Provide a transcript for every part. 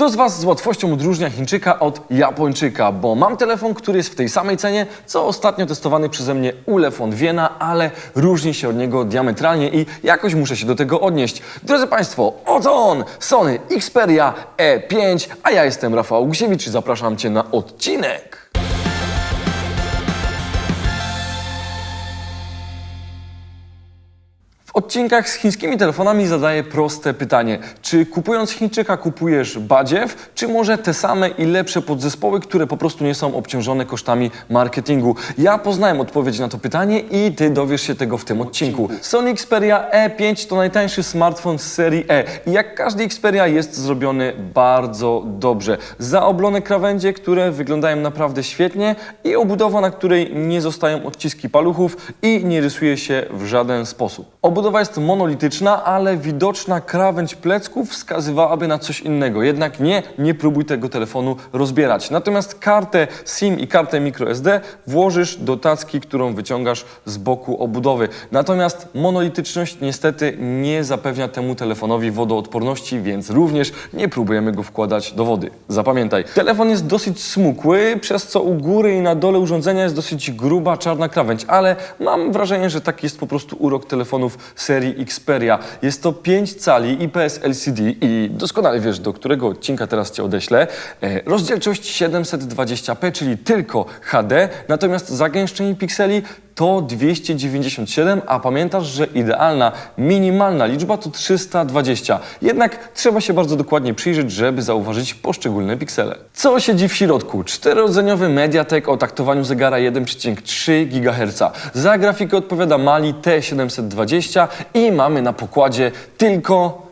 Kto z Was z łatwością odróżnia Chińczyka od Japończyka? Bo mam telefon, który jest w tej samej cenie, co ostatnio testowany przeze mnie Ulefone Viena, ale różni się od niego diametralnie i jakoś muszę się do tego odnieść. Drodzy Państwo, oto on! Sony Xperia E5, a ja jestem Rafał Gusiewicz i zapraszam Cię na odcinek. W odcinkach z chińskimi telefonami zadaję proste pytanie. Czy kupując Chińczyka kupujesz badziew, czy może te same i lepsze podzespoły, które po prostu nie są obciążone kosztami marketingu? Ja poznałem odpowiedź na to pytanie i Ty dowiesz się tego w tym odcinku. Sony Xperia E5 to najtańszy smartfon z serii E i jak każdy Xperia jest zrobiony bardzo dobrze. Zaoblone krawędzie, które wyglądają naprawdę świetnie i obudowa, na której nie zostają odciski paluchów i nie rysuje się w żaden sposób. Obudowa jest monolityczna, ale widoczna krawędź plecków wskazywałaby na coś innego. Jednak nie, nie próbuj tego telefonu rozbierać. Natomiast kartę SIM i kartę microSD włożysz do tacki, którą wyciągasz z boku obudowy. Natomiast monolityczność niestety nie zapewnia temu telefonowi wodoodporności, więc również nie próbujemy go wkładać do wody. Zapamiętaj, telefon jest dosyć smukły, przez co u góry i na dole urządzenia jest dosyć gruba czarna krawędź, ale mam wrażenie, że taki jest po prostu urok telefonów serii Xperia. Jest to 5 cali IPS LCD i doskonale wiesz, do którego odcinka teraz Cię odeślę. E, Rozdzielczość 720p, czyli tylko HD, natomiast zagęszczenie pikseli to 297, a pamiętasz, że idealna, minimalna liczba to 320. Jednak trzeba się bardzo dokładnie przyjrzeć, żeby zauważyć poszczególne piksele. Co siedzi w środku? Czterodzeniowy Mediatek o taktowaniu zegara 1,3 GHz. Za grafikę odpowiada Mali T720 i mamy na pokładzie tylko,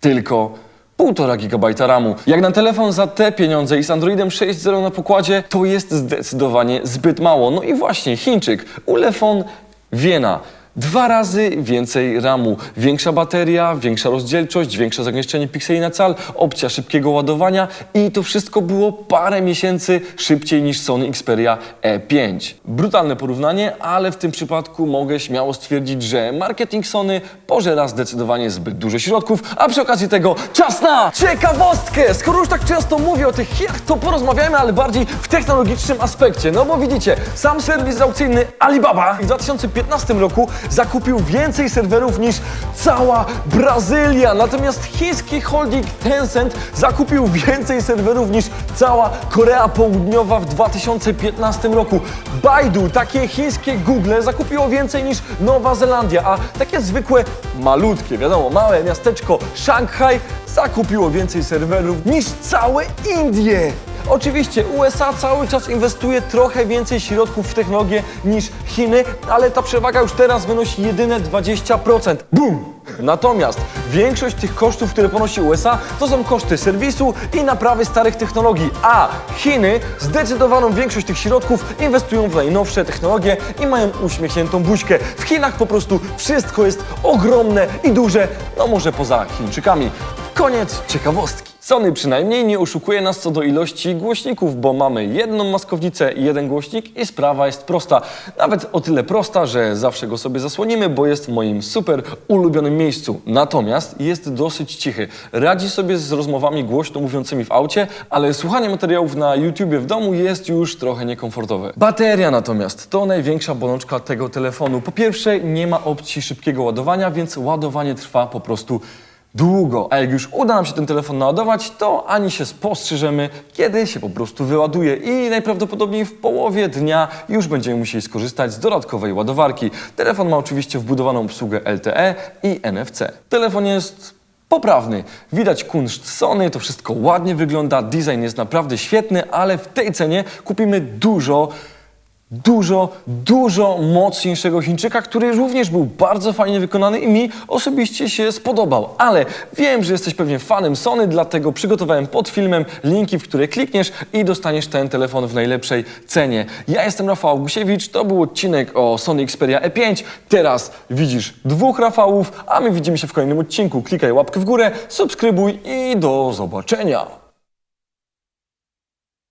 tylko 1,5 GB RAMu. Jak na telefon za te pieniądze i z Androidem 6.0 na pokładzie, to jest zdecydowanie zbyt mało. No i właśnie Chińczyk, Ulefone Viena. Dwa razy więcej RAMu, większa bateria, większa rozdzielczość, większe zagęszczenie pikseli na cal, opcja szybkiego ładowania i to wszystko było parę miesięcy szybciej niż Sony Xperia E5. Brutalne porównanie, ale w tym przypadku mogę śmiało stwierdzić, że marketing Sony pożera zdecydowanie zbyt dużo środków, a przy okazji tego czas na ciekawostkę! Skoro już tak często mówię o tych Chinach, to porozmawiajmy, ale bardziej w technologicznym aspekcie. No bo widzicie, sam serwis aukcyjny Alibaba w 2015 roku zakupił więcej serwerów niż cała Brazylia. Natomiast chiński holding Tencent zakupił więcej serwerów niż cała Korea Południowa w 2015 roku. Baidu, takie chińskie Google zakupiło więcej niż Nowa Zelandia, a takie zwykłe, malutkie, wiadomo, małe miasteczko Szanghaj zakupiło więcej serwerów niż całe Indie. Oczywiście USA cały czas inwestuje trochę więcej środków w technologię niż Chiny, ale ta przewaga już teraz wynosi jedyne 20%. Bum! Natomiast większość tych kosztów, które ponosi USA, to są koszty serwisu i naprawy starych technologii, a Chiny zdecydowaną większość tych środków inwestują w najnowsze technologie i mają uśmiechniętą buźkę. W Chinach po prostu wszystko jest ogromne i duże, no może poza Chińczykami. Koniec ciekawostki. Sony przynajmniej nie oszukuje nas co do ilości głośników, bo mamy jedną maskownicę i jeden głośnik i sprawa jest prosta. Nawet o tyle prosta, że zawsze go sobie zasłonimy, bo jest w moim super ulubionym miejscu. Natomiast jest dosyć cichy. Radzi sobie z rozmowami głośno mówiącymi w aucie, ale słuchanie materiałów na YouTubie w domu jest już trochę niekomfortowe. Bateria natomiast to największa bolączka tego telefonu. Po pierwsze nie ma opcji szybkiego ładowania, więc ładowanie trwa po prostu długo. A jak już uda nam się ten telefon naładować, to ani się spostrzeżemy, kiedy się po prostu wyładuje i najprawdopodobniej w połowie dnia już będziemy musieli skorzystać z dodatkowej ładowarki. Telefon ma oczywiście wbudowaną obsługę LTE i NFC. Telefon jest poprawny. Widać kunszt Sony, to wszystko ładnie wygląda, design jest naprawdę świetny, ale w tej cenie kupimy dużo dużo, dużo mocniejszego Chińczyka, który również był bardzo fajnie wykonany i mi osobiście się spodobał. Ale wiem, że jesteś pewnie fanem Sony, dlatego przygotowałem pod filmem linki, w które klikniesz i dostaniesz ten telefon w najlepszej cenie. Ja jestem Rafał Gusiewicz, to był odcinek o Sony Xperia E5. Teraz widzisz dwóch Rafałów, a my widzimy się w kolejnym odcinku. Klikaj łapkę w górę, subskrybuj i do zobaczenia.